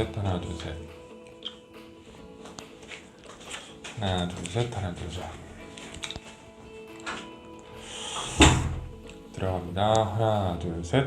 셋 하나 둘 셋. 하나 둘셋 하나 둘 셋. 들어갑니다. 하나 둘 셋.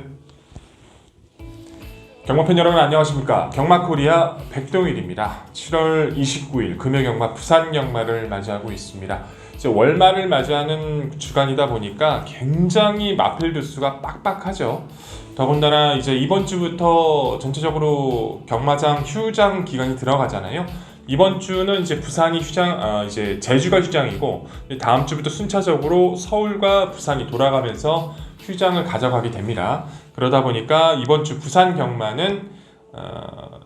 경마팬 여러분 안녕하십니까? 경마코리아 백동일입니다. 7월 29일 금요경마 부산경마를 맞이하고 있습니다. 이제 월말을 맞이하는 주간이다 보니까 굉장히 마필드 수가 빡빡하죠. 더군다나 이제 이번 주부터 전체적으로 경마장 휴장 기간이 들어가잖아요. 이번 주는 이제 부산이 휴장, 아, 이제 제주가 휴장이고 다음 주부터 순차적으로 서울과 부산이 돌아가면서 휴장을 가져가게 됩니다. 그러다 보니까 이번 주 부산 경마는 어,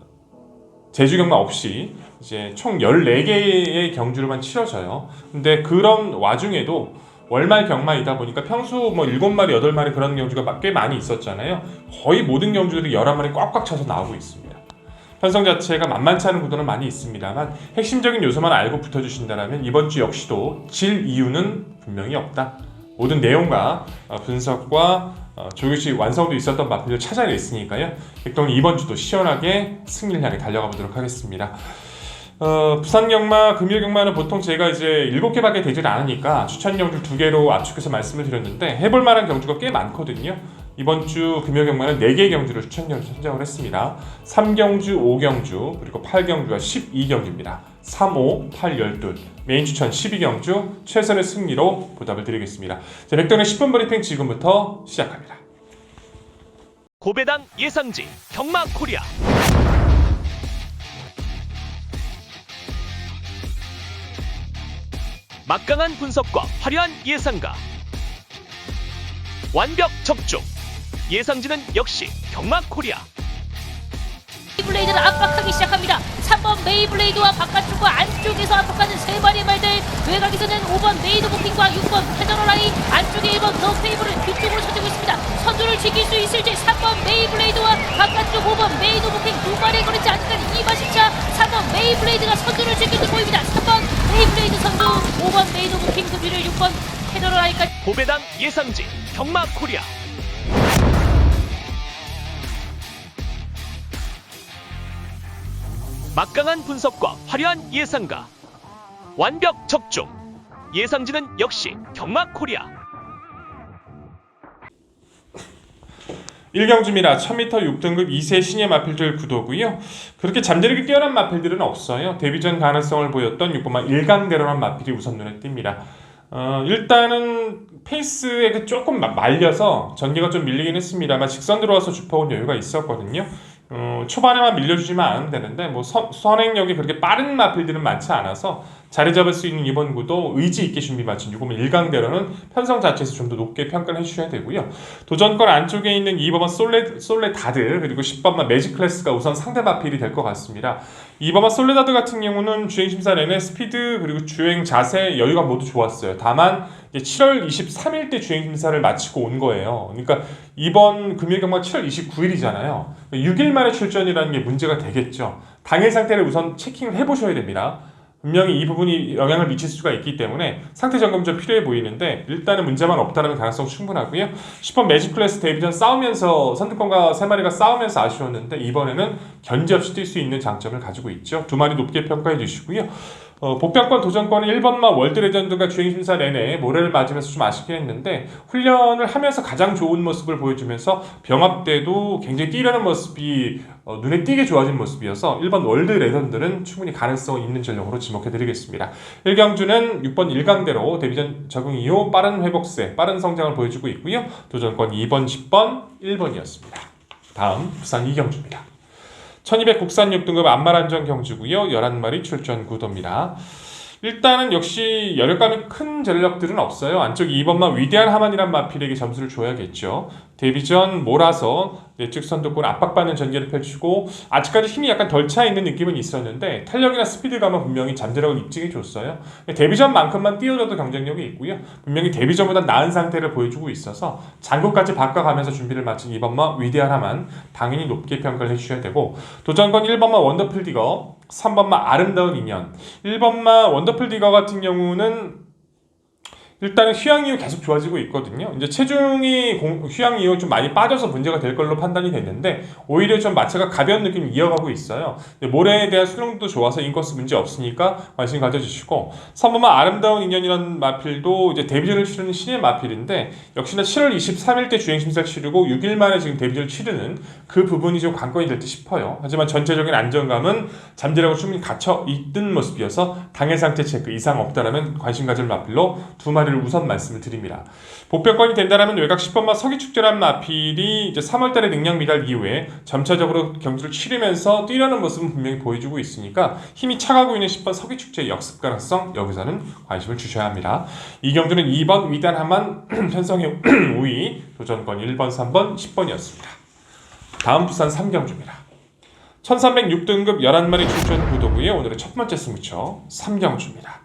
제주 경마 없이 이제 총 14개의 경주로만 치러져요. 근데 그런 와중에도 월말 경마이다 보니까 평소 뭐 7마리, 8마리 그런 경주가 꽤 많이 있었잖아요. 거의 모든 경주들이 11마리 꽉꽉 차서 나오고 있습니다. 편성 자체가 만만치 않은 구도는 많이 있습니다만 핵심적인 요소만 알고 붙어주신다면 이번 주 역시도 질 이유는 분명히 없다. 모든 내용과 어, 분석과 어, 조금씩 완성도 있었던 마필을 찾아냈으니까요. 백동이 이번 주도 시원하게 승리를 향해 달려가 보도록 하겠습니다. 어, 부산 경마, 금일 경마는 보통 제가 이제 7개밖에 되질 않으니까 추천 경주 2개로 압축해서 말씀을 드렸는데 해볼 만한 경주가 꽤 많거든요. 이번 주 금요 경마는 4개의 경주를 추천 경주 선정을 했습니다. 3경주, 5경주, 그리고 8경주와 12경주입니다. 3, 5, 8, 12 메인 추천 12경주 최선의 승리로 보답을 드리겠습니다. 자, 백동의 10분 브리핑 지금부터 시작합니다. 고배당 예상지 경마 코리아 막강한 분석과 화려한 예상가 완벽 적중 예상지는 역시 경마 코리아 메이블레이드를 압박하기 시작합니다. 3번 메이블레이드와 바깥쪽과 안쪽에서 압박하는 세 마리의 말들 외곽에서는 5번 메이드 부킹과 6번 페더러라인 안쪽에 1번 더 페이블을 뒤쪽으로 쳐주고 있습니다. 선두를 지킬 수 있을지 3번 메이블레이드와 바깥쪽 5번 메이드 부킹 두 마리에 걸리지 아직까지 2마신차 3번 메이블레이드가 선두를 지킬 듯 보입니다. 3번 메이블레이드 선두 5번 메이드 부킹 그 뒤를 6번 페더러라인까지. 고배당 예상지 경마 코리아. 막강한 분석과 화려한 예상가. 완벽 적중. 예상지는 역시 경마 코리아 1경주입니다. 1000m 6등급 2세 신예 마필들 구도고요. 그렇게 잠재력이 뛰어난 마필들은 없어요. 데뷔전 가능성을 보였던 6번마 1강대로란 마필이 우선 눈에 띕니다. 어, 일단은 페이스에 그 조금 마- 말려서 전개가 좀 밀리긴 했습니다만 직선 들어와서 주퍼온 여유가 있었거든요. 어, 초반에만 밀려주지만 않으면 되는데 뭐 선, 선행력이 그렇게 빠른 마필들은 많지 않아서 자리 잡을 수 있는 이번 구도 의지 있게 준비 마친 6번마 1강대로는 편성 자체에서 좀 더 높게 평가를 해주셔야 되고요. 도전권 안쪽에 있는 2번만 솔레, 솔레다드 그리고 10번만 매직 클래스가 우선 상대 마필이 될 것 같습니다. 2번만 솔레다드 같은 경우는 주행 심사 내내 스피드 그리고 주행 자세 여유가 모두 좋았어요. 다만 이제 7월 23일 때 주행 심사를 마치고 온 거예요. 그러니까 이번 금일 경마 7월 29일이잖아요. 6일 만에 출전이라는 게 문제가 되겠죠. 당일 상태를 우선 체킹을 해보셔야 됩니다. 분명히 이 부분이 영향을 미칠 수가 있기 때문에 상태 점검 좀 필요해 보이는데 일단은 문제만 없다는 가능성 충분하고요. 10번 매직 클래스 데뷔 전 싸우면서 선두권과 세 마리가 싸우면서 아쉬웠는데 이번에는 견제 없이 뛸 수 있는 장점을 가지고 있죠. 두 마리 높게 평가해 주시고요. 어, 복병권 도전권은 1번마 월드 레전드가 주행 심사 내내 모래를 맞으면서 좀 아쉽게 했는데 훈련을 하면서 가장 좋은 모습을 보여주면서 병합 때도 굉장히 뛰려는 모습이 어, 눈에 띄게 좋아진 모습이어서 1번 월드 레전드는 충분히 가능성 있는 전력으로 지목해 드리겠습니다. 1경주는 6번 1강대로 데뷔전 적응 이후 빠른 회복세, 빠른 성장을 보여주고 있고요. 도전권 2번, 10번, 1번이었습니다. 다음 부산 2경주입니다. 1200 국산 6등급 안마란정 경주고요. 11마리 출전 구도입니다. 일단은 역시 여력감이 큰 전력들은 없어요. 안쪽 2번만 위대한 하만이란 마필에게 점수를 줘야겠죠. 데뷔전 몰아서 내측 선두권 압박받는 전개를 펼치고 아직까지 힘이 약간 덜 차 있는 느낌은 있었는데 탄력이나 스피드감은 분명히 잠재력을 입증해 줬어요. 데뷔전만큼만 뛰어줘도 경쟁력이 있고요. 분명히 데뷔전보다 나은 상태를 보여주고 있어서 장구까지 바꿔가면서 준비를 마친 2번마 위대한 하만 당연히 높게 평가를 해주셔야 되고 도전권 1번마 원더풀 디거 3번마 아름다운 인연 1번마 원더풀 디거 같은 경우는 일단은 휴양 이후 계속 좋아지고 있거든요. 이제 체중이 공- 휴양 이후 좀 많이 빠져서 문제가 될 걸로 판단이 됐는데 오히려 좀 마체가 가벼운 느낌을 이어가고 있어요. 모래에 대한 수능도 좋아서 인코스 문제 없으니까 관심 가져주시고 3번만 아름다운 인연이라는 마필도 이제 데뷔전을 치르는 신의 마필인데 역시나 7월 23일 때 주행 심사 치르고 6일 만에 지금 데뷔전을 치르는 그 부분이 좀 관건이 될 듯 싶어요. 하지만 전체적인 안정감은 잠재력을 충분히 갖춰 있던 모습이어서 당해 상태 체크 이상 없다라면 관심 가질 마필로 두 마리 를 우선 말씀을 드립니다. 복병권이 된다라면 외곽 10번마 서기축제란 마필이 이제 3월달에 능력 미달 이후에 점차적으로 경주를 치르면서 뛰려는 모습은 분명히 보여주고 있으니까 힘이 차가고 있는 10번 서기축제 역습 가능성 여기서는 관심을 주셔야 합니다. 이 경주는 2번 위단 하만 편성의 우위 도전권 1번 3번 10번이었습니다. 다음 부산 3경주입니다. 1306등급 11마리 출전 구도구의 오늘의 첫 번째 승부처 3경주입니다.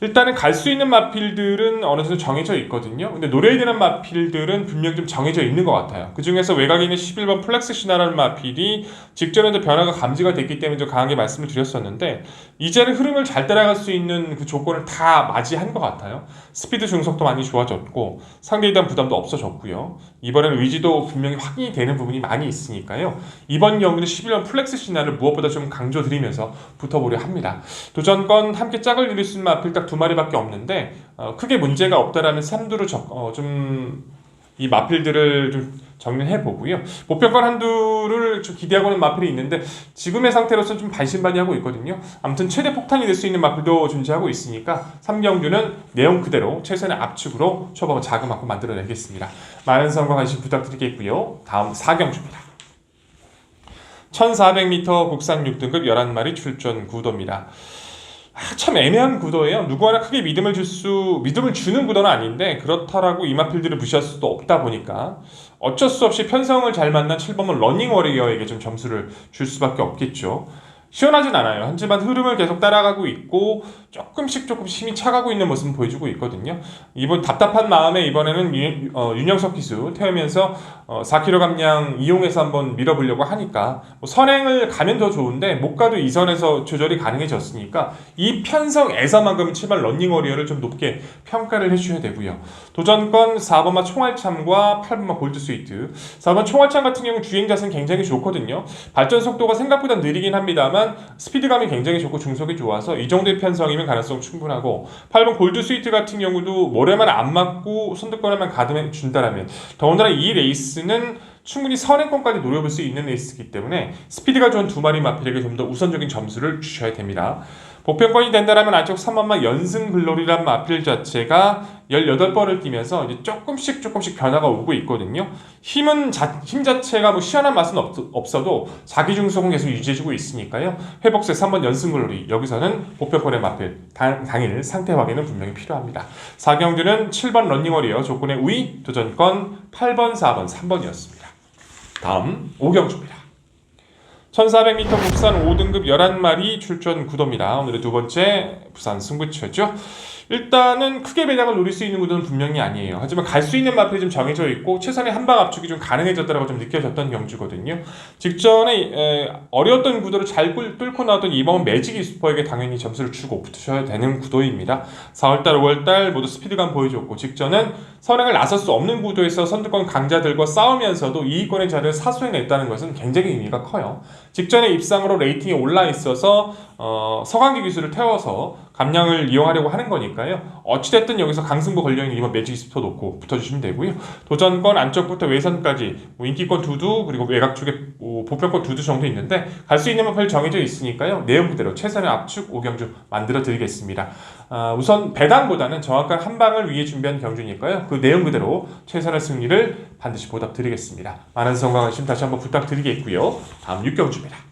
일단은 갈 수 있는 마필들은 어느 정도 정해져 있거든요. 근데 노려야 되는 마필들은 분명 좀 정해져 있는 것 같아요. 그 중에서 외곽에 있는 11번 플렉스 시나라는 마필이 직전에도 변화가 감지가 됐기 때문에 좀 강하게 말씀을 드렸었는데 이제는 흐름을 잘 따라갈 수 있는 그 조건을 다 맞이한 것 같아요. 스피드 중속도 많이 좋아졌고 상대에 대한 부담도 없어졌고요. 이번에는 위지도 분명히 확인이 되는 부분이 많이 있으니까요. 이번 경기는 11번 플렉스 시나를 무엇보다 좀 강조드리면서 붙어보려 합니다. 도전권 함께 짝을 이룰 수 있는 마필 딱두 마리밖에 없는데 어, 크게 문제가 없다라는 삼두를 어, 좀이 마필들을 좀 정리해 보고요. 보편권 한두를 좀 기대하고는 마필이 있는데 지금의 상태로서는 좀 반신반의하고 있거든요. 아무튼 최대 폭탄이 될 수 있는 마필도 존재하고 있으니까 삼경주는 내용 그대로 최선의 압축으로 초반을 자그맣고 만들어내겠습니다. 많은 성과 관심 부탁드리겠고요. 다음 4경주입니다. 1400m 국산 6등급 11마리 출전 구도입니다. 아, 참 애매한 구도예요. 누구 하나 크게 믿음을 줄 수, 믿음을 주는 구도는 아닌데, 그렇다라고 이마필드를 무시할 수도 없다 보니까, 어쩔 수 없이 편성을 잘 만난 7번은 러닝 워리어에게 좀 점수를 줄 수밖에 없겠죠. 시원하진 않아요. 하지만 흐름을 계속 따라가고 있고 조금씩 조금씩 힘이 차가고 있는 모습을 보여주고 있거든요. 이번 답답한 마음에 이번에는 윤, 어, 윤영석 기수 태우면서 어, 4kg 감량 이용해서 한번 밀어보려고 하니까 뭐 선행을 가면 더 좋은데 못 가도 이 선에서 조절이 가능해졌으니까 이 편성에서만큼 7번 런닝 워리어를 좀 높게 평가를 해주셔야 되고요. 도전권 4번마 총알참과 8번마 골드 스위트 4번 총알참 같은 경우 주행 자세는 굉장히 좋거든요. 발전 속도가 생각보다 느리긴 합니다만 스피드감이 굉장히 좋고 중속이 좋아서 이 정도의 편성이면 가능성 충분하고 8번 골드 스위트 같은 경우도 모래만 안 맞고 선두권에만 가듬해 준다라면 더군다나 이 레이스는 충분히 선행권까지 노려볼 수 있는 레이스이기 때문에 스피드가 좋은 두 마리 마필에게 좀 더 우선적인 점수를 주셔야 됩니다. 복편권이 된다라면 안쪽 3번마 연승 글로리란 마필 자체가 18번을 뛰면서 이제 조금씩 조금씩 변화가 오고 있거든요. 힘은 자, 힘 자체가 뭐 시원한 맛은 없, 없어도 자기 중속은 계속 유지해주고 있으니까요. 회복세 3번 연승 글로리 여기서는 복편권의 마필 당, 당일 상태 확인은 분명히 필요합니다. 4경주는 7번 런닝월이어 조건의 우위 도전권 8번 4번 3번이었습니다. 다음 5경주입니다. 1400m 국산 5등급 11마리 출전 구도입니다. 오늘의 두 번째 부산 승부처죠. 일단은 크게 배당을 노릴 수 있는 구도는 분명히 아니에요. 하지만 갈 수 있는 마필이 좀 정해져 있고 최선의 한방 압축이 좀 가능해졌다고 좀 느껴졌던 경주거든요. 직전에 에, 어려웠던 구도를 잘 꿀- 뚫고 나왔던 이번 매직 이스퍼에게 당연히 점수를 주고 붙으셔야 되는 구도입니다. 4월달, 5월달 모두 스피드감 보여줬고 직전은 선행을 나설 수 없는 구도에서 선두권 강자들과 싸우면서도 이익권의 자리를 사수해냈다는 것은 굉장히 의미가 커요. 직전에 입상으로 레이팅이 올라 있어서 어, 서강기 기술을 태워서 감량을 이용하려고 하는 거니까요. 어찌됐든 여기서 강승부 걸려있는 이번 매직 스포 놓고 붙어주시면 되고요. 도전권 안쪽부터 외선까지 뭐 인기권 두두 그리고 외곽 쪽에 뭐 보편권 두두 정도 있는데 갈 수 있는 마필 정해져 있으니까요. 내용 그대로 최선의 압축 5경주 만들어 드리겠습니다. 아, 우선 배당보다는 정확한 한 방을 위해 준비한 경주니까요. 그 내용 그대로 최선의 승리를 반드시 보답 드리겠습니다. 많은 성과 관심 다시 한번 부탁드리겠고요. 다음 6경주입니다.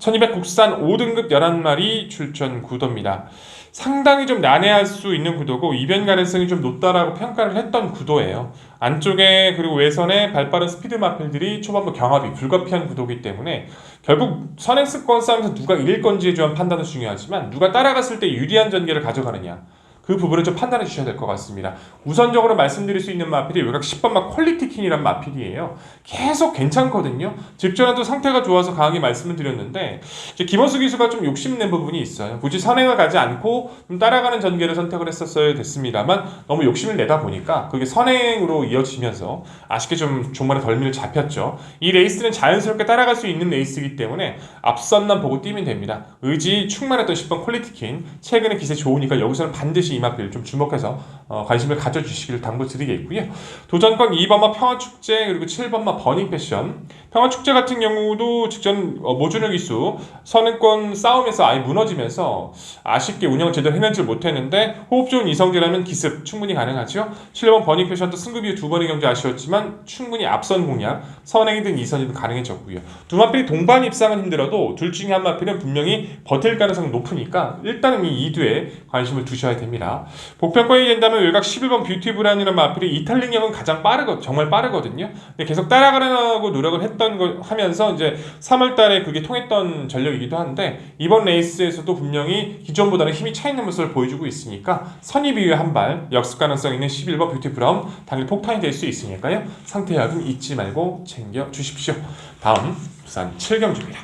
1200 국산 5등급 11마리 출전 구도입니다. 상당히 좀 난해할 수 있는 구도고 이변 가능성이 좀 높다라고 평가를 했던 구도예요. 안쪽에 그리고 외선에 발빠른 스피드 마필들이 초반부 경합이 불가피한 구도이기 때문에 결국 선행스권 싸움에서 누가 이길 건지에 대한 판단은 중요하지만 누가 따라갔을 때 유리한 전개를 가져가느냐 그 부분을 좀 판단해 주셔야 될 것 같습니다. 우선적으로 말씀드릴 수 있는 마필이 외곽 10번마 퀄리티 킹이란 마필이에요. 계속 괜찮거든요. 직전에도 상태가 좋아서 강하게 말씀을 드렸는데 김원수 기수가 좀 욕심낸 부분이 있어요. 굳이 선행을 가지 않고 좀 따라가는 전개를 선택을 했었어야 됐습니다만 너무 욕심을 내다 보니까 그게 선행으로 이어지면서 아쉽게 좀 종말에 덜미를 잡혔죠. 이 레이스는 자연스럽게 따라갈 수 있는 레이스이기 때문에 앞선만 보고 뛰면 됩니다. 의지 충만했던 10번 퀄리티 킨 최근에 기세 좋으니까 여기서는 반드시 이마필 좀 주목해서 어, 관심을 가져주시기를 당부드리겠고요. 도전권 2번마 평화축제 그리고 7번마 버닝 패션 평화축제 같은 경우도 직전 어, 모준혁 기수 선행권 싸움에서 아예 무너지면서 아쉽게 운영을 제대로 해내지 못했는데 호흡 좋은 이성재라면 기습 충분히 가능하죠. 7번 버닝 패션도 승급 이후 두 번의 경기 아쉬웠지만 충분히 앞선 공략 선행이든 이선이든 가능해졌고요. 두 마필이 동반 입상은 힘들어도 둘 중에 한 마필은 분명히 버틸 가능성이 높으니까 일단은 이 2두에 관심을 두셔야 됩니다. 복평권이 된다면 외곽 11번 뷰티 브라운이라는 마필이 이탈링력은 가장 빠르거 정말 빠르거든요. 근데 계속 따라가려고 노력을 했던 거 하면서 이제 3월달에 그게 통했던 전력이기도 한데 이번 레이스에서도 분명히 기존보다는 힘이 차 있는 모습을 보여주고 있으니까 선입 이후에 한 발 역습 가능성 있는 11번 뷰티 브라운 당일 폭탄이 될 수 있으니까요. 상태 약은 잊지 말고 챙겨 주십시오. 다음 부산 7경주입니다.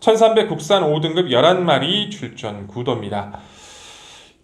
1300 국산 5등급 11마리 출전 구도입니다.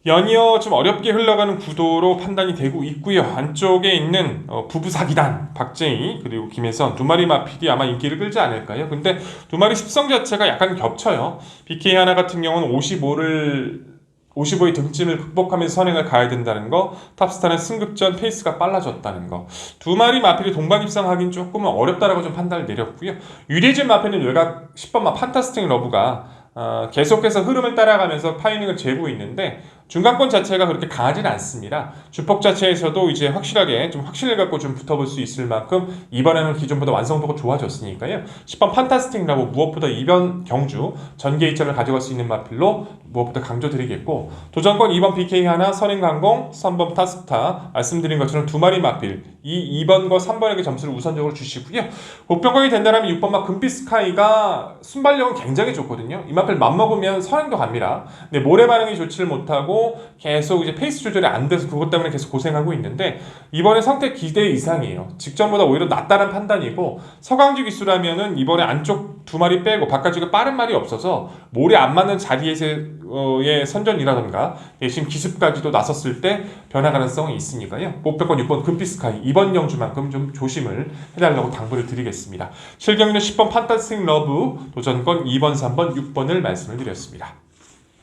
연이어 좀 어렵게 흘러가는 구도로 판단이 되고 있고요. 안쪽에 있는 어, 부부 사기단 박재희 그리고 김혜선 두 마리 마필이 아마 인기를 끌지 않을까요? 근데 두 마리 습성 자체가 약간 겹쳐요. BK 하나 같은 경우는 55를 55의 등짐을 극복하면서 선행을 가야 된다는 거, 탑스타는 승급전 페이스가 빨라졌다는 거. 두 마리 마필이 동반 입상하긴 조금은 어렵다라고 좀 판단을 내렸고요. 유리진 마필은 외곽 10번마 판타스틱 러브가 어, 계속해서 흐름을 따라가면서 파이닝을 재고 있는데 중간권 자체가 그렇게 강하지는 않습니다. 주폭 자체에서도 이제 확실하게 좀 확신을 갖고 좀 붙어볼 수 있을 만큼 이번에는 기존보다 완성도가 좋아졌으니까요. 10번 판타스틱 라고 무엇보다 이번 경주 전개 이점을 가져갈 수 있는 마필로 무엇보다 강조드리겠고 도전권 2번 BK 하나 선행강공 3번 타스타 말씀드린 것처럼 두 마리 마필 이 2번과 3번에게 점수를 우선적으로 주시고요. 보병권이 된다면 6번 마 금빛 스카이가 순발력은 굉장히 좋거든요. 이 마필 맘먹으면 선행도 갑니다. 근데 모래 반응이 좋지를 못하고 계속 이제 페이스 조절이 안 돼서 그것 때문에 계속 고생하고 있는데 이번에 상태 기대 이상이에요. 직전보다 오히려 낫다는 판단이고 서강주 기수라면은 이번에 안쪽 두 마리 빼고 바깥쪽에 빠른 말이 없어서 모래 안 맞는 자리에서의 선전이라던가 대신 기습까지도 나섰을 때 변화 가능성이 있으니까요. 목표권 6번 금피스카이 이번 경주만큼 좀 조심을 해달라고 당부를 드리겠습니다. 7경기는 10번 판타스틱 러브 도전권 2번, 3번, 6번을 말씀을 드렸습니다.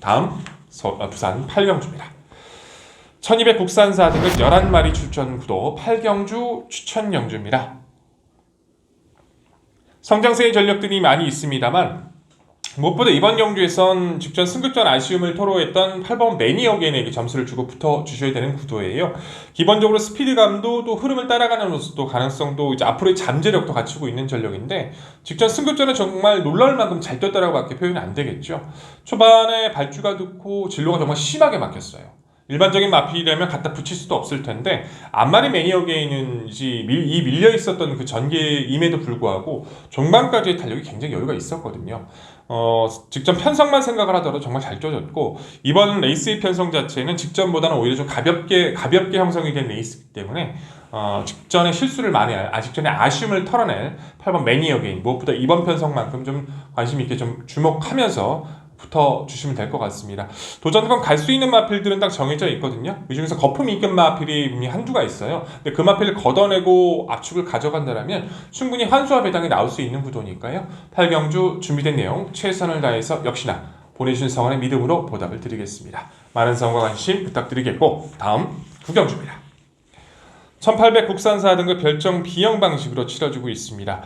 다음 서, 아, 부산 8경주입니다. 1200 국산사 등급 11마리 출전 구도 8경주 추천 경주입니다. 성장세의 전력들이 많이 있습니다만 무엇보다 이번 경주에선 직전 승급전 아쉬움을 토로했던 8번 매니어겐에게 점수를 주고 붙어 주셔야 되는 구도예요. 기본적으로 스피드감도 또 흐름을 따라가는 모습도 가능성도 이제 앞으로의 잠재력도 갖추고 있는 전력인데 직전 승급전은 정말 놀라울 만큼 잘 뛰었다라고 밖에 표현이 안 되겠죠. 초반에 발주가 좋고 진로가 정말 심하게 막혔어요. 일반적인 마필이라면 갖다 붙일 수도 없을 텐데 앞마리 매니어게인은 이 밀려 있었던 그 전개임에도 불구하고 종반까지의 탄력이 굉장히 여유가 있었거든요. 어, 직전 편성만 생각을 하더라도 정말 잘 쪼졌고 이번 레이스의 편성 자체는 직전보다는 오히려 좀 가볍게 가볍게 형성이 된 레이스이기 때문에 어, 직전에 실수를 많이 할, 아 직전에 아쉬움을 털어낼 8번 매니어게인 무엇보다 이번 편성만큼 좀 관심 있게 좀 주목하면서 붙어 주시면 될 것 같습니다. 도전권 갈 수 있는 마필들은 딱 정해져 있거든요. 이 중에서 거품이 있는 마필이 분명히 한두가 있어요. 근데 그 마필을 걷어내고 압축을 가져간다면 충분히 환수와 배당이 나올 수 있는 구도니까요. 8경주 준비된 내용 최선을 다해서 역시나 보내주신 성원의 믿음으로 보답을 드리겠습니다. 많은 성과 관심 부탁드리겠고 다음 9경주입니다. 1800 국산사 등급 별정 비형 방식으로 치러지고 있습니다.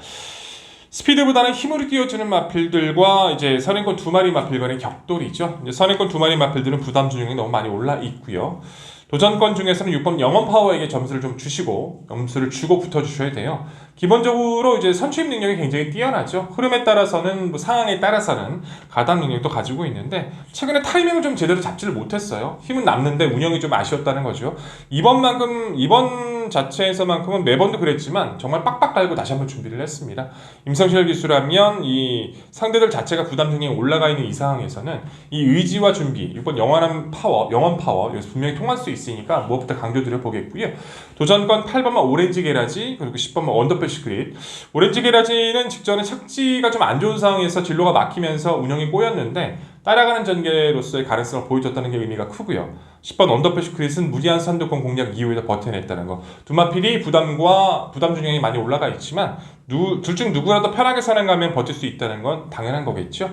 스피드보다는 힘으로 뛰어주는 마필들과 이제 선행권 두 마리 마필 간의 격돌이죠. 이제 선행권 두 마리 마필들은 부담 중에 너무 많이 올라 있고요. 도전권 중에서는 6번 영원 파워에게 점수를 좀 주시고 점수를 주고 붙어 주셔야 돼요. 기본적으로 이제 선취입 능력이 굉장히 뛰어나죠. 흐름에 따라서는 뭐 상황에 따라서는 가담 능력도 가지고 있는데 최근에 타이밍을 좀 제대로 잡지를 못했어요. 힘은 남는데 운영이 좀 아쉬웠다는 거죠. 이번만큼 이번 자체에서만큼은 매번도 그랬지만 정말 빡빡 깔고 다시 한번 준비를 했습니다. 임성실 기수라면 이 상대들 자체가 부담 중에 올라가 있는 이 상황에서는 이 의지와 준비, 이번 영원한 파워, 영원 파워 여기서 분명히 통할 수 있으니까 무엇부터 강조드려 보겠고요. 도전권 8번만 오렌지 게라지 그리고 10번만 원더풀 시크릿 오렌지 게라지는 직전에 착지가 좀 안 좋은 상황에서 진로가 막히면서 운영이 꼬였는데 따라가는 전개로서의 가능성을 보여줬다는 게 의미가 크고요. 10번 언더풀 시크릿은 무리한 선두권 공략 이후에도 버텨냈다는 거. 두마필이 부담과 부담 중량이 많이 올라가 있지만 둘 중 누구라도 편하게 선행하면 버틸 수 있다는 건 당연한 거겠죠.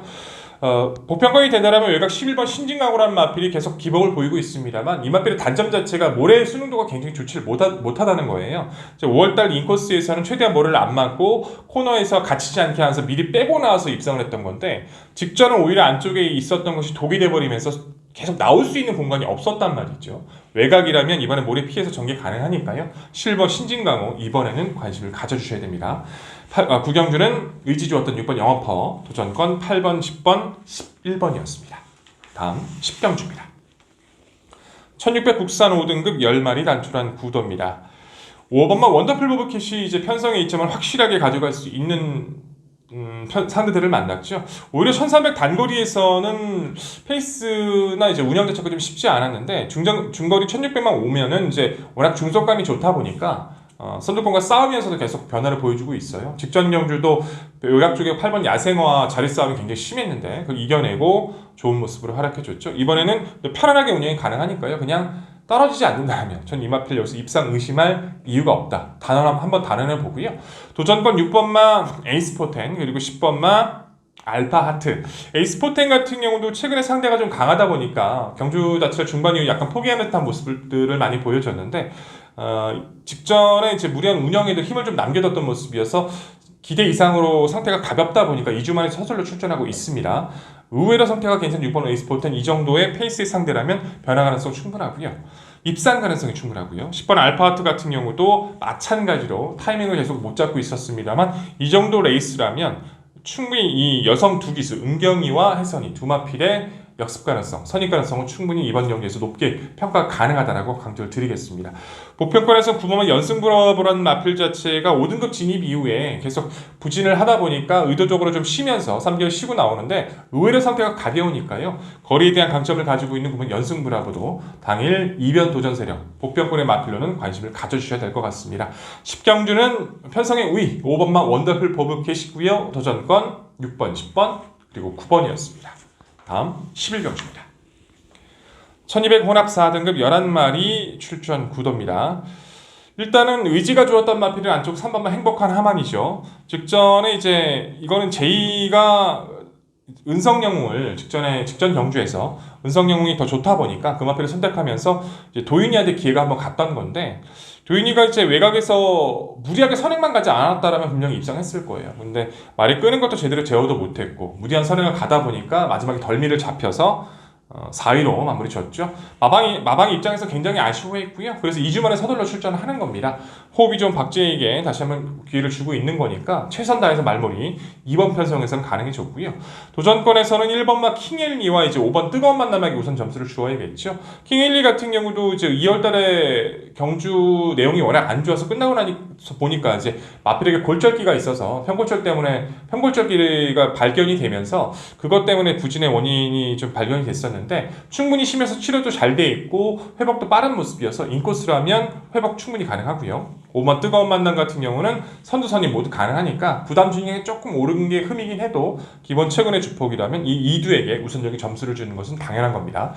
어, 보편권이 되다라면 외곽 11번 신진강호라는 마필이 계속 기복을 보이고 있습니다만 이 마필의 단점 자체가 모래의 수능도가 굉장히 좋지를 못하, 못하다는 거예요. 5월달 인코스에서는 최대한 모래를 안 맞고 코너에서 갇히지 않게 하면서 미리 빼고 나와서 입성을 했던 건데 직전은 오히려 안쪽에 있었던 것이 독이 돼버리면서 계속 나올 수 있는 공간이 없었단 말이죠. 외곽이라면 이번에 모래 피해서 전개 가능하니까요. 실버 신진강호 이번에는 관심을 가져주셔야 됩니다. 팔- 아, 구경주는 의지 좋았던 6번 영어파워 도전권 8번, 10번, 11번이었습니다. 다음 10경주입니다. 1600 국산 5등급 10마리 단출한 구도입니다. 5번만 원더풀 버브캣이 이제 편성의 이점을 확실하게 가져갈 수 있는 음, 편- 상대들을 만났죠. 오히려 1300 단거리에서는 페이스나 이제 운영 자체가 좀 쉽지 않았는데 중장, 중거리 1600만 오면은 이제 워낙 중속감이 좋다 보니까 어, 선두권과 싸우면서도 계속 변화를 보여주고 있어요. 직전 경주도 외곽 쪽에 8번 야생화 자리 싸움이 굉장히 심했는데 그걸 이겨내고 좋은 모습으로 활약해줬죠. 이번에는 또 편안하게 운영이 가능하니까요. 그냥 떨어지지 않는다면 전 이마필 여기서 입상 의심할 이유가 없다. 단언함 한번 단언해 보고요. 도전권 6번마 에이스포텐 그리고 10번마 알파 하트 에이스포텐 같은 경우도 최근에 상대가 좀 강하다 보니까 경주 자체가 중반 이후 약간 포기하는 듯한 모습들을 많이 보여줬는데 어, 직전에 이제 무리한 운영에도 힘을 좀 남겨뒀던 모습이어서 기대 이상으로 상태가 가볍다 보니까 2주 만에 서술로 출전하고 있습니다. 의외로 상태가 괜찮은 6번 에이스포텐 이 정도의 페이스의 상대라면 변화 가능성 충분하고요. 입상 가능성이 충분하고요. 10번 알파하트 같은 경우도 마찬가지로 타이밍을 계속 못 잡고 있었습니다만 이 정도 레이스라면 충분히 이 여성 두 기수 은경이와 혜선이 두 마필의 역습 가능성, 선입 가능성은 충분히 이번 경기에서 높게 평가 가능하다라고 강조를 드리겠습니다. 보편권에서 9번만 연승부라보라는 마필 자체가 5등급 진입 이후에 계속 부진을 하다 보니까 의도적으로 좀 쉬면서 3개월 쉬고 나오는데 의외로 상태가 가벼우니까요. 거리에 대한 강점을 가지고 있는 9번 연승부라보도 당일 이변 도전 세력, 보편권의 마필로는 관심을 가져주셔야 될 것 같습니다. 10경주는 편성의 우위, 5번만 원더풀 버브캣이고요. 도전권 6번, 10번, 그리고 9번이었습니다. 다음 11경주입니다. 1200 혼합 4등급 11마리 출전 구도입니다. 일단은 의지가 좋았던 마필은 안쪽 3번만 행복한 하만이죠. 직전에 이제 이거는 제이가 은성 영웅을 직전에 직전 경주에서 은성 영웅이 더 좋다 보니까 그 마필을 선택하면서 도윤이한테 기회가 한번 갔던 건데 도윤이가 이제 외곽에서 무리하게 선행만 가지 않았다라면 분명히 입장했을 거예요. 근데 말이 끄는 것도 제대로 제어도 못했고 무리한 선행을 가다 보니까 마지막에 덜미를 잡혀서 어, 4위로 마무리 졌죠. 마방이 마방이 입장에서 굉장히 아쉬워했고요. 그래서 2주 만에 서둘러 출전을 하는 겁니다. 호흡이 좀 박재에게 다시 한번 기회를 주고 있는 거니까 최선 다해서 말머리 2번 편성에서는 가능해졌고요. 도전권에서는 1번마 킹엘리와 이제 5번 뜨거운 만남에게 우선 점수를 주어야겠죠. 킹엘리 같은 경우도 이제 2월달에 경주 내용이 워낙 안 좋아서 끝나고 나니 보니까 이제 마필에게 골절기가 있어서 편골절 때문에 편골절기가 발견이 되면서 그것 때문에 부진의 원인이 좀 발견이 됐었는데 충분히 심해서 치료도 잘 돼 있고 회복도 빠른 모습이어서 인코스라면 회복 충분히 가능하고요. 5번 뜨거운 만남 같은 경우는 선두선이 모두 가능하니까 부담 중에 조금 오른 게 흠이긴 해도 기본 최근의 주폭이라면 이 이두에게 우선적인 점수를 주는 것은 당연한 겁니다.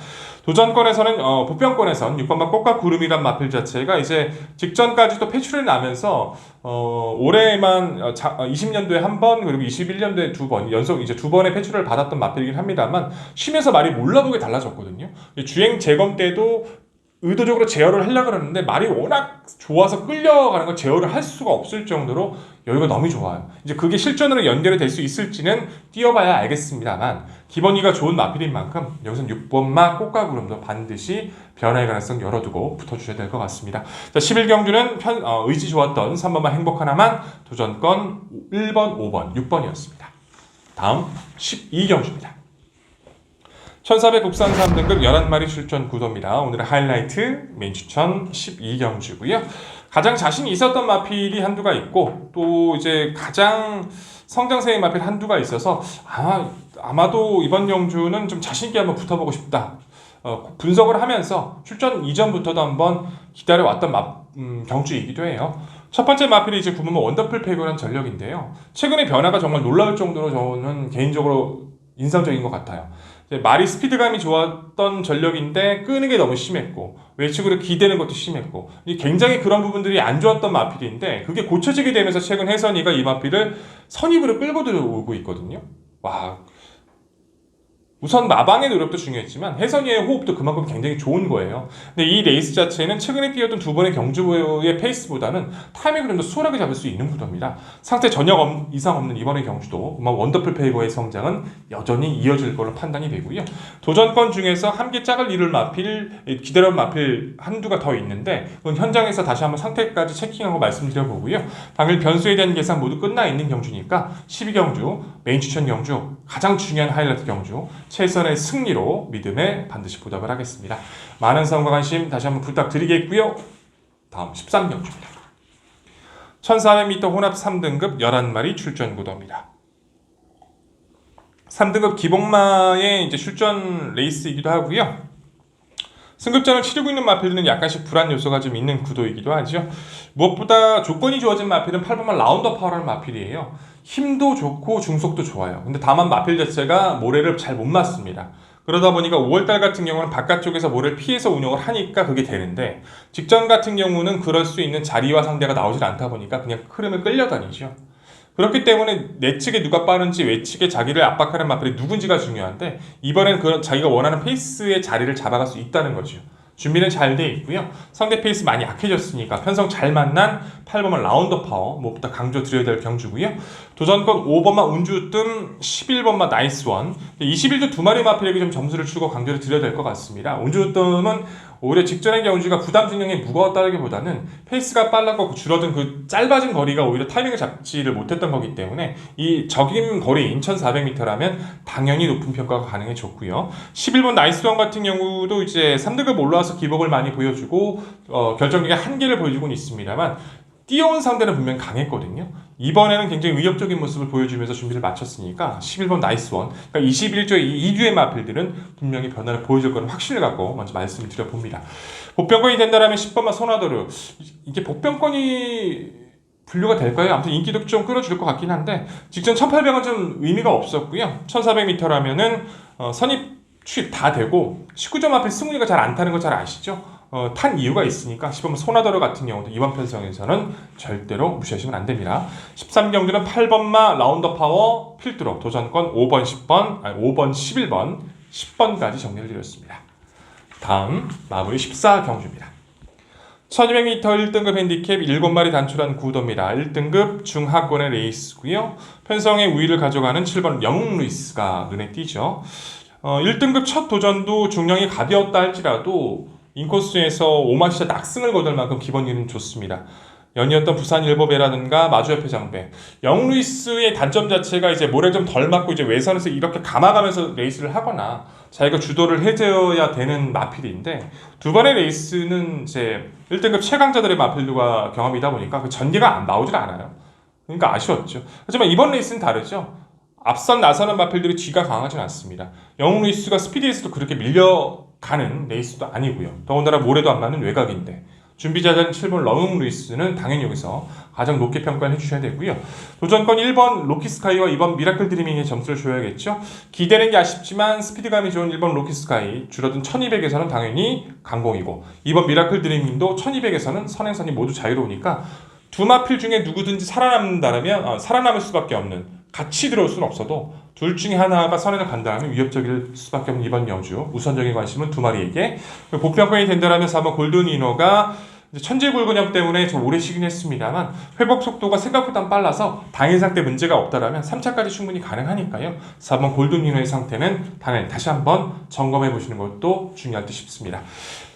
도전권에서는 어, 보편권에선 6번만 꽃과 구름이란 마필 자체가 이제 직전까지도 패출이 나면서 어, 올해만 어, 자, 20년도에 한 번 그리고 21년도에 두 번 연속 이제 두 번의 패출을 받았던 마필이긴 합니다만 쉬면서 말이 몰라보게 달라졌거든요. 주행 재검 때도 의도적으로 제어를 하려고 그러는데 말이 워낙 좋아서 끌려가는 걸 제어를 할 수가 없을 정도로 여유가 너무 좋아요. 이제 그게 실전으로 연결이 될 수 있을지는 뛰어봐야 알겠습니다만 기본기가 좋은 마필인 만큼 여기서는 6번마 꽃가구름도 반드시 변화의 가능성 열어두고 붙어주셔야 될 것 같습니다. 자, 11경주는 편, 어, 의지 좋았던 3번마 행복 하나만 도전권 1번, 5번, 6번이었습니다. 다음 12경주입니다. 1400 국산 3등급 11마리 출전 구도입니다. 오늘의 하이라이트 메인 추천 12경주고요. 가장 자신이 있었던 마필이 한두가 있고 또 이제 가장 성장세의 마필 한두가 있어서 아마 아마도 이번 경주는 좀 자신 있게 한번 붙어보고 싶다. 어, 분석을 하면서 출전 이전부터도 한번 기다려왔던 마, 음, 경주이기도 해요. 첫 번째 마필이 이제 구문은 원더풀 페이거라는 전력인데요. 최근의 변화가 정말 놀라울 정도로 저는 개인적으로 인상적인 것 같아요. 말이 스피드감이 좋았던 전력인데 끄는 게 너무 심했고 외측으로 기대는 것도 심했고 굉장히 그런 부분들이 안 좋았던 마필인데 그게 고쳐지게 되면서 최근 혜선이가 이 마필을 선입으로 끌고 들어오고 있거든요. 와 우선 마방의 노력도 중요했지만 혜선이의 호흡도 그만큼 굉장히 좋은 거예요. 근데 이 레이스 자체는 최근에 뛰었던 두 번의 경주의 페이스보다는 타이밍을 좀 더 수월하게 잡을 수 있는 구도입니다. 상태 전혀 없- 이상 없는 이번의 경주도 아마 원더풀 페이버의 성장은 여전히 이어질 걸로 판단이 되고요. 도전권 중에서 함께 짝을 이룰 마필, 기다려 마필 한두가 더 있는데 그건 현장에서 다시 한번 상태까지 체킹하고 말씀드려 보고요. 당일 변수에 대한 계산 모두 끝나 있는 경주니까 12경주, 메인 추천 경주, 가장 중요한 하이라이트 경주, 최선의 승리로 믿음에 반드시 보답을 하겠습니다. 많은 사랑과 관심 다시 한번 부탁드리겠고요. 다음 13경주입니다. 1400m 혼합 3등급 11마리 출전 구도입니다. 3등급 기복마의 이제 출전 레이스이기도 하고요. 승급전을 치르고 있는 마필들은 약간씩 불안 요소가 좀 있는 구도이기도 하죠. 무엇보다 조건이 좋아진 마필은 8번만 라운더 파워라는 마필이에요. 힘도 좋고 중속도 좋아요. 근데 다만 마필 자체가 모래를 잘 못 맞습니다. 그러다 보니까 5월달 같은 경우는 바깥쪽에서 모래를 피해서 운영을 하니까 그게 되는데 직전 같은 경우는 그럴 수 있는 자리와 상대가 나오질 않다 보니까 그냥 흐름을 끌려다니죠. 그렇기 때문에 내 측에 누가 빠른지 외측에 자기를 압박하는 마필이 누군지가 중요한데 이번에는 그런 자기가 원하는 페이스의 자리를 잡아갈 수 있다는 거죠. 준비는 잘 돼 있고요. 상대 페이스 많이 약해졌으니까 편성 잘 만난 8번만 라운더 파워 무엇보다 강조 드려야 될 경주고요. 도전권 5번만 운주 뜸 11번만 나이스 원 21도 두 마리 마필에게 좀 점수를 주고 강조를 드려야 될 것 같습니다. 운주 뜸은 오히려 직전의 경주가 부담 증량이 무거웠다기보다는 페이스가 빨랐고 줄어든 그 짧아진 거리가 오히려 타이밍을 잡지를 못했던 거기 때문에 이 적임 거리인 1400m라면 당연히 높은 평가가 가능해졌고요. 11번 나이스원 같은 경우도 이제 3등급 올라와서 기복을 많이 보여주고 어, 결정력의 한계를 보여주고는 있습니다만 뛰어온 상대는 분명 강했거든요. 이번에는 굉장히 의욕적인 모습을 보여주면서 준비를 마쳤으니까 11번 나이스 원 그러니까 21조의 이 2주의 마필들은 분명히 변화를 보여줄 거는 확신을 갖고 먼저 말씀을 드려봅니다. 복병권이 된다면 10번만 소나도르 이게 복병권이 분류가 될까요? 아무튼 인기도 좀 끌어줄 것 같긴 한데 직전 1800은 좀 의미가 없었고요. 1400m라면은 어, 선입 추입 다 되고 19점 앞에 승훈이가 잘 안 타는 거 잘 아시죠? 어, 탄 이유가 있으니까 10번 소나더러 같은 경우도 이번 편성에서는 절대로 무시하시면 안 됩니다. 13경주는 8번마 라운더 파워 필두로 도전권 5번, 10번, 아니 5번, 11번, 10번까지 정리를 드렸습니다. 다음 마무리 14경주입니다. 1200m 1등급 핸디캡 7마리 단출한 구도입니다. 1등급 중하권의 레이스고요. 편성의 우위를 가져가는 7번 영웅 루이스가 눈에 띄죠. 어, 1등급 첫 도전도 중량이 가벼웠다 할지라도 인코스에서 오마시아 낙승을 거둘 만큼 기본기는 좋습니다. 연이었던 부산 일보배라든가 마주협회 장배. 영웅 루이스의 단점 자체가 이제 모래 좀 덜 맞고 이제 외선에서 이렇게 감아가면서 레이스를 하거나 자기가 주도를 해줘야 되는 마필인데 두 번의 레이스는 이제 1등급 최강자들의 마필들과 경험이다 보니까 그 전개가 안 나오질 않아요. 그러니까 아쉬웠죠. 하지만 이번 레이스는 다르죠. 앞선 나서는 마필들이 뒤가 강하진 않습니다. 영웅 루이스가 스피드에서도 그렇게 밀려 가는 레이스도 아니고요. 더군다나 모래도 안 맞는 외곽인데 준비자전 7번 영웅 루이스는 당연히 여기서 가장 높게 평가를 해주셔야 되고요. 도전권 1번 로키스카이와 2번 미라클 드리밍에 점수를 줘야겠죠. 기대는 게 아쉽지만 스피드감이 좋은 1번 로키스카이 줄어든 1200에서는 당연히 강공이고 2번 미라클 드리밍도 1200에서는 선행선이 모두 자유로우니까 두 마필 중에 누구든지 살아남는다면 어, 살아남을 수밖에 없는 같이 들어올 수는 없어도 둘 중에 하나가 선행을 간다면 위협적일 수밖에 없는 이번 여주. 우선적인 관심은 두 마리에게. 복병권이 된다면 4번 골든이노가 이제 천지골근염 때문에 좀 오래 쉬긴 했습니다만 회복 속도가 생각보다 빨라서 당일 상태 문제가 없다라면 3차까지 충분히 가능하니까요. 4번 골든이노의 상태는 당일 다시 한번 점검해 보시는 것도 중요할 듯 싶습니다.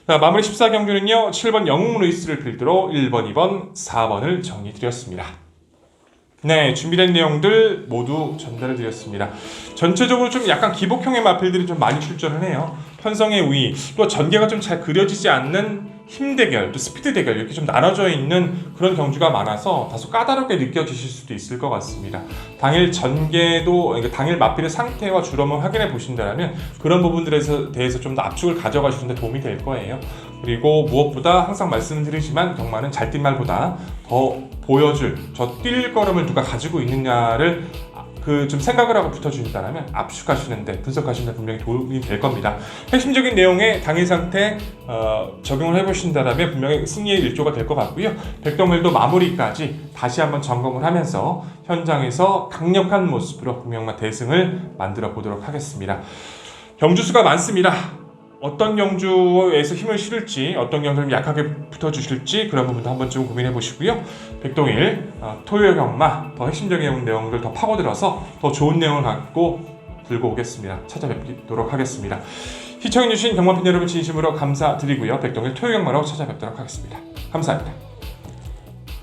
자, 마무리 14경주는요 7번 영웅 루이스를 필두로 1번, 2번, 4번을 정리 드렸습니다 네, 준비된 내용들 모두 전달해 드렸습니다. 전체적으로 좀 약간 기복형의 마필들이 좀 많이 출전을 해요. 편성의 우위, 또 전개가 좀 잘 그려지지 않는 힘 대결, 또 스피드 대결 이렇게 좀 나눠져 있는 그런 경주가 많아서 다소 까다롭게 느껴지실 수도 있을 것 같습니다. 당일 전개도 그러니까 당일 마필의 상태와 주름을 확인해 보신다면 그런 부분들에 대해서 좀 더 압축을 가져가시는데 도움이 될 거예요. 그리고 무엇보다 항상 말씀드리지만 경마는 잘뛴 말보다 더 보여줄 저 뛸 걸음을 누가 가지고 있느냐를 그 좀 생각을 하고 붙어주신다면 압축하시는데 분석하시는데 분명히 도움이 될 겁니다. 핵심적인 내용에 당일 상태 어, 적용을 해보신다면 분명히 승리의 일조가 될 것 같고요. 백동일도 마무리까지 다시 한번 점검을 하면서 현장에서 강력한 모습으로 분명한 대승을 만들어 보도록 하겠습니다. 경주수가 많습니다. 어떤 경주에서 힘을 실을지 어떤 경주를 약하게 붙어주실지 그런 부분도 한번 좀 고민해 보시고요. 백동일 어, 토요일 경마 더 핵심적인 내용들 더 파고들어서 더 좋은 내용을 갖고 들고 오겠습니다. 찾아뵙도록 하겠습니다. 시청해주신 경마팬 여러분 진심으로 감사드리고요. 백동일 토요일 경마로 찾아뵙도록 하겠습니다. 감사합니다.